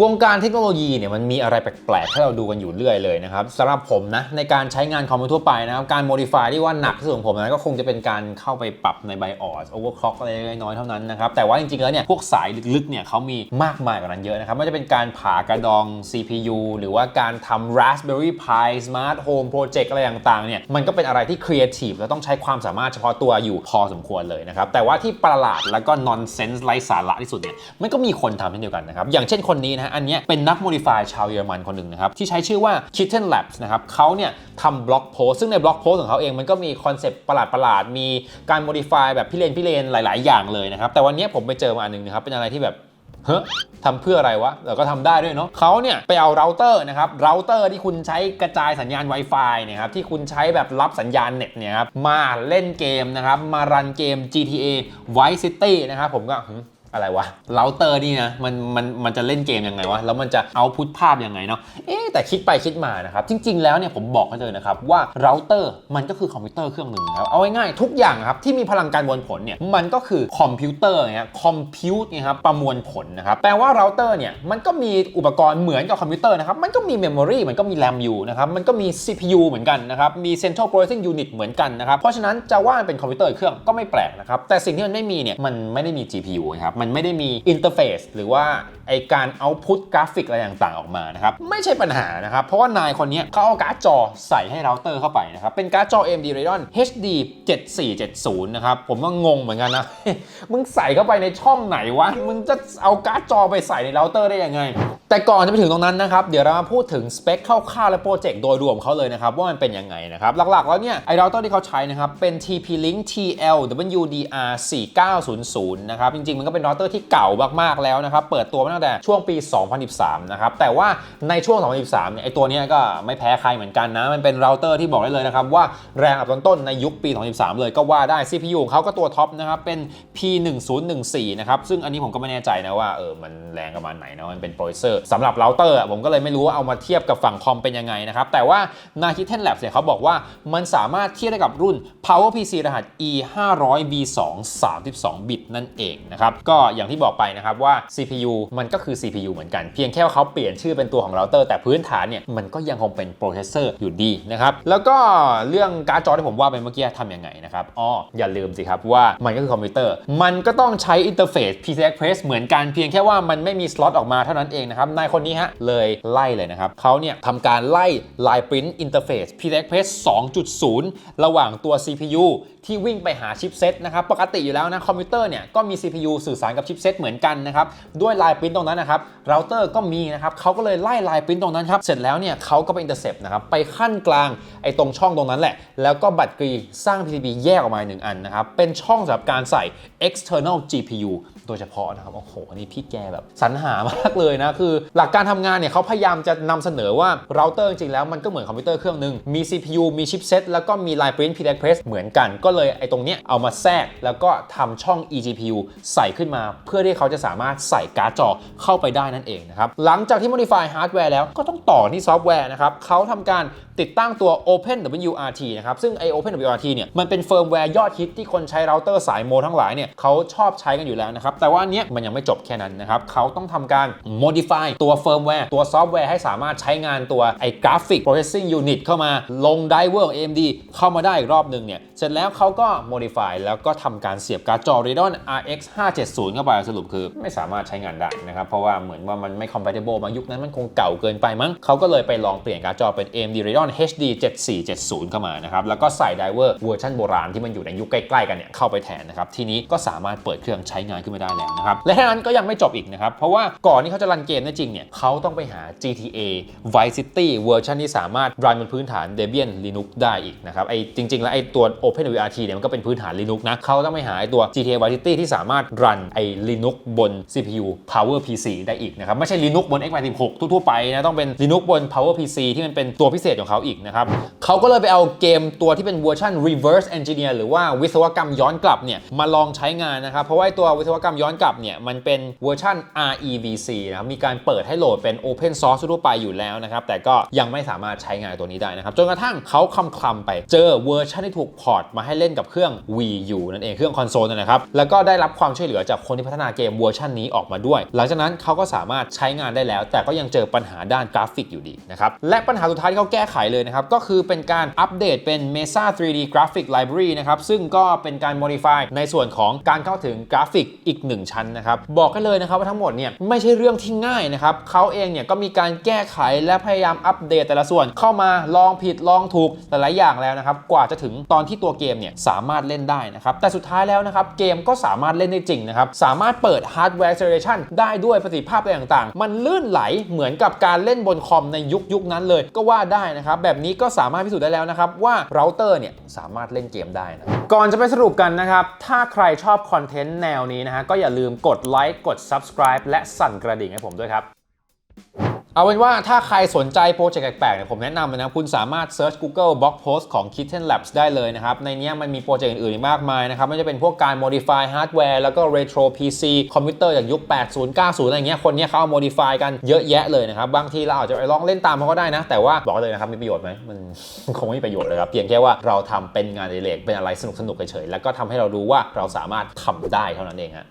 วงการเทคโนโลยีเนี่ยมันมีอะไรแปลกๆให้เราดูกันอยู่เรื่อยเลยนะครับสำหรับผมนะในการใช้งานคอมพิวเตอร์ทั่วไปนะครับการ modify ที่ว่าหนักที่สุดของผมนะก็คงจะเป็นการเข้าไปปรับใน BIOS overclock อกอะไรน้อยเท่านั้นนะครับแต่ว่าจริงๆแล้วเนี่ยพวกสายลึกๆเนี่ยเขามีมากมายกว่านั้นเยอะนะครับไม่ว่าจะเป็นการผ่ากระดอง CPU หรือว่าการทำ Raspberry Pi Smart Home Project อะไรต่างๆเนี่ยมันก็เป็นอะไรที่ creative และต้องใช้ความสามารถเฉพาะตัวอยู่พอสมควรเลยนะครับแต่ว่าที่ประหลาดแล้วก็ nonsense ไร้สาระที่สุดเนี่ยมันก็มีคนทำเช่นเดียวกันนะครับอย่างเช่นคนนี้นะฮะอันนี้เป็นนัก modify ชาวเยอรมันคนหนึ่งนะครับ ที่ใช้ชื่อว่า Kitten Labs นะครับเขาเนี่ยทำบล็อกโพสซึ่งในบล็อกโพสของเขาเองมันก็มีคอนเซปต์ประหลาดๆมีการ modify แบบพิเรนพิเรนหลาย ๆ อย่างเลยนะครับ แต่วันนี้ผมไปเจอมาอันหนึงนะครับเป็นอะไรที่แบบเฮ้ยทำเพื่ออะไรวะเราก็ทำได้ด้วยเนาะเขาเนี่ยไปเอาเราเตอร์นะครับเราเตอร์ที่คุณใช้กระจายสัญญาณ Wi-Fi เนี่ยครับที่คุณใช้แบบรับสัญญาณเน็ตเนี่ยครับมาเล่นเกมนะครับมารันเกม GTA Vice City นะครับผมก็ อะไรวะเราเตอร์นี่นะมันมันมันจะเล่นเกมยังไงวะ แล้วมันจะเอาพุทภาพยังไงเนาะเอ๊แต่คิดไปคิดมานะครับ จริง ๆ แล้วเนี่ยผมบอกให้เลยนะครับ ว่าเราเตอร์มันก็คือคอมพิวเตอร์เครื่องหนึ่งครับเอาง่ายๆทุกอย่างครับที่มีพลังการมวลผลเนี่ยมันก็คือคอมพิวเตอร์เนี่ยคอมพิวต์เนี่ยครับประมวลผลนะครับแปลว่าเราเตอร์เนี่ยมันก็มีอุปกรณ์เหมือนกับคอมพิวเตอร์นะครับมันก็มีเมมโมรีมันก็มีแรมอยู่นะครับมันก็มี CPU เหมือนกันนะครับมี Central Processing Unit เหมือนกันนะครับเพราะฉะนั้นจะว่ามันเป็นคอมพิวเตอร์เครื่องก็ไม่แปลกนะครับแต่สิ่งที่มันไม่มีเนี่ยมันไม่ได้มี GPU นะครับมันไม่ได้มีอินเทอร์เฟซหรือว่าไอการเอาพุตกราฟิกอะไรต่างๆออกมานะครับไม่ใช่ปัญหานะครับเพราะว่านายคนนี้เขาเอาการ์ดจอใส่ให้เราเตอร์เข้าไปนะครับเป็นการ์ดจอ AMD Radeon HD 7470นะครับผมก็งงเหมือนกันนะ มึงใส่เข้าไปในช่องไหนวะ มึงจะเอาการ์ดจอไปใส่ในเราเตอร์ได้ยังไง แต่ก่อนจะไปถึงตรงนั้นนะครับเดี๋ยวเรามาพูดถึงสเปคคร่าวๆและโปรเจกต์โดยรวมเขาเลยนะครับว่ามันเป็นยังไงนะครับหลักๆแล้วเนี่ยไอเราเตอร์ที่เขาใช้นะครับเป็น TP-Link TLWDR 4900นะครับจริงๆมันก็เป็นราเตอร์ที่เก่ามากๆแล้วนะครับ เปิดตัวมาตั้งแต่ช่วงปี 2013 นะครับ แต่ว่าในช่วง 2013 เนี่ยไอตัวนี้ก็ไม่แพ้ใครเหมือนกันนะ มันเป็นเราเตอร์ที่บอกได้เลยนะครับ ว่าแรงอับต้นๆในยุคปี 2013 เลยก็ว่าได้ CPU ของเขาก็ตัวท็อปนะครับ เป็น P1014 นะครับ ซึ่งอันนี้ผมก็ไม่แน่ใจนะว่าเออมันแรงประมาณไหนนะมันเป็นโปรเซอร์สำหรับเราเตอร์ผมก็เลยไม่รู้ว่าเอามาเทียบกับฝั่งคอมเป็นยังไงนะครับแต่ว่า n a k i t e n Labs เนี่ยเขาบอกว่ามันสามารถเทียบได้กับรุ่น PowerPC รหัส E 5 0 0 V2 32 บิตนั่นเองนะครับก็อย่างที่บอกไปนะครับว่า CPU มันก็คือ CPU เหมือนกัน เพียงแค่ว่าเขาเปลี่ยนชื่อเป็นตัวของเราเตอร์ แต่พื้นฐานเนี่ยมันก็ยังคงเป็นโปรเซสเซอร์อยู่ดีนะครับแล้วก็เรื่องการ์ดจอที่ผมว่าไปเมื่อกี้ทำยังไงนะครับอ๋ออย่าลืมสิครับว่ามันก็คือคอมพิวเตอร์ มันก็ต้องใช้อินเทอร์เฟซ PCI Express เหมือนกันเพียงแค่ว่ามันไม่มีสล็อตออกมาเท่านั้นเองนะครับนายคนนี้ฮะเลยไล่เลยนะครับเขาเนี่ยทำการไล่ Line Print Interface PCI Express 2.0 ระหว่างตัว CPU ที่วิ่งไปหาชิปเซตนะครับปกติอยู่แล้วนะคอมพิวเตอร์เนี่ยก็มี CPU สื่อสารกับชิปเซตเหมือนกันนะครับด้วย Line Print ตรงนั้นนะครับเราเตอร์ก็มีนะครับเขาก็เลยไล่ Line Print ตรงนั้นครับเสร็จแล้วเนี่ยเขาก็ไป intercept นะครับไปขั้นกลางไอ้ตรงช่องตรงนั้นแหละ แล้วก็บัตรกรีสร้าง PCB แยกออกมาหนึ่งอันนะครับเป็นช่องสำหรับการใส่ external GPU โดยเฉพาะนะครับโอ้โหนี่พี่แกแบบสรรหามากเลยนะคือ หลักการทำงานเนี่ยเขาพยายามจะนำเสนอว่าเราเตอร์จริงๆแล้วมันก็เหมือนคอมพิวเตอร์เครื่องหนึงมี CPU มีชิปเซตแล้วก็มี Line Print PCI Express เหมือนกันก็เลยไอ้ตรงเนี้ยเอามาแทรกแล้วก็ทำช่อง eGPU ใส่ขึ้นมาเพื่อที่เขาจะสามารถใส่การ์ดจอเข้าไปได้นั่นเองนะครับ หลังจากที่ modify hardware แล้วก็ต้องต่อที่ซอฟต์แวร์นะครับเขาทำการติดตั้งตัว OpenWRT นะครับ ซึ่งไอ OpenWRT เนี่ยมันเป็นเฟิร์มแวร์ยอดฮิตที่คนใช้เราเตอร์สายโมทั้งหลายเนี่ยเขาชอบใช้กันอยู่แล้วนะครับ แต่ว่าอันเนี้ยมันยังไม่จบแค่นั้นนะครับเขาต้องทำการ modify ตัวเฟิร์มแวร์ตัวซอฟต์แวร์ให้สามารถใช้งานตัวไอ้ Graphic Processing Unit เข้ามาลง driver ของ AMD เข้ามาได้อีกรอบหนึ่งเนี่ยเสร็จแล้วเขาก็ modify แล้วก็ทำการเสียบการ์ดจอ Radeon RX 570เข้าไปสรุปคือไม่สามารถใช้งานได้นะครับ เพราะว่าเหมือนว่ามันไม่ compatible มายุคนั้นมันคงเก่าเกินไปมั้งเขาก็เลยไปลองเปลี่ยนการ์ดจอเป็น AMD Radeon HD 7470 เข้ามานะครับ แล้วก็ใส่ driver เวอร์ชันโบราณที่มันอยู่ในยุคใกล้ๆกันเนี่ยเข้าไปแทนนะครับ ทีนี้ก็สามารถเปิดเครื่องใช้งานขึ้นมาได้แล้วนะครับ และแค่นั้นก็ยังไม่จบอีกนะครับ เพราะว่าก่อนที่เขาจะรันเกมได้จริงเนี่ยเขาต้องไปหา GTA Vice City เวอร์ชันที่สามารถรันบนพื้นฐาน Debian Linux ได้อีกนะครับ ไอ้จริง ๆ แล้วไอ้ตัว OpenWRT เนี่ยมันก็เป็นพื้นฐาน Linux นะเขาต้องไปหาไอ้ตัว GTA Vice City ที่สามารถรันไอ้ Linux บน CPU Power PC ได้อีกนะครับ ไม่ใช่ Linux บน x86 ทั่วๆไปนะต้องเป็น Linux บน Power PC ที่มันเป็นตัวพิเศษของเขาอีกนะครับเขาก็เลยไปเอาเกมตัวที่เป็นเวอร์ชัน reverse engineer หรือว่าวิศวกรรมย้อนกลับเนี่ยมาลองใช้งานนะครับ เพราะว่าตัววิศวกรรมย้อนกลับเนี่ยมันเป็นเวอร์ชัน REVC นะครับมีการเปิดให้โหลดเป็น Open Source ทั่วไปอยู่แล้วนะครับแต่ก็ยังไม่สามารถใช้งานตัวนี้ได้นะครับจนกระทั่งเขาคำคลำไปเจอเวอร์ชันที่ถูกพอร์ตร์ตมาให้เล่นกับเครื่อง Wii U นั่นเองเครื่องคอนโซลนั่นนะครับแล้วก็ได้รับความช่วยเหลือจากคนที่พัฒนาเกมเวอร์ชันนี้ออกมาด้วย หลังจากนั้นเขาก็สามารถใช้งานได้แล้ว แต่ก็ยังเจอปัญหาด้านกราฟิกอยู่ดีนะครับและปัญหาสุดท้ายที่เขาแก้ไขเลยนะครับก็คือเป็นการอัปเดตเป็น Mesa 3D Graphic Library นะครับซึ่งก็เป็นการ modify ในส่วนของการเข้าถึงกราฟิกอีกหนึ่งชั้นนะครับบอกกันเลยนะครับว่าทั้งหมดเนี่ยไม่ใช่เรื่องที่ง่ายนะครับเขาเองเนี่ยก็มีการแก้ไขและพยายามอัปเดตแต่ละส่วนเข้ามาลองผิดลองถูกหลายๆอย่างแล้วนะครับกว่าจะถึงตอนที่ตัวเกมเนี่ยสามารถเล่นได้นะครับแต่สุดท้ายแล้วนะครับเกมก็สามารถเล่นได้จริงนะครับสามารถเปิด hardware acceleration ได้ด้วยประสิทธิภาพอะไรต่างๆ มันลื่นไหลเหมือนกับการเล่นบนคอมในยุคยุคนั้นเลยก็ว่าได้นะครับ แบบนี้ก็สามารถพิสูจน์ได้แล้วนะครับ ว่าเราเตอร์เนี่ยสามารถเล่นเกมได้นะก่อนจะไปสรุปกันนะครับ ถ้าใครชอบคอนเทนต์แนวนี้นะฮะก็อย่าลืมกดไลค์กด subscribe และสั่นกระดิ่งให้ผมด้วยครับ เอาเป็นว่าถ้าใครสนใจโปรเจกต์แปลกๆเนี่ยผมแนะนำเลยนะ คุณสามารถ Search Google Blog Post ของ Kitten Labs ได้เลยนะครับ ในนี้มันมีโปรเจกต์อื่นๆอีกมากมายนะครับไม่ว่าจะเป็นพวกการ modify hardware แล้วก็ retro PC คอมพิวเตอร์จากยุค 80 90 อะไรเงี้ยคนนี้เขาเอา modify กันเยอะแยะเลยนะครับ บางทีเราอาจจะไปลองเล่นตามเขาก็ได้นะ แต่ว่าบอกเลยนะครับมีประโยชน์ไหมมันคงไม่มีประโยชน์เลยครับเพียงแค่ว่าเราทำเป็นงานอดิเรกเป็นอะไรสนุกๆเฉยๆแล้วก็ทำให้เรารู้ว่าเราสามารถทำได้เท่านั้นเองฮะ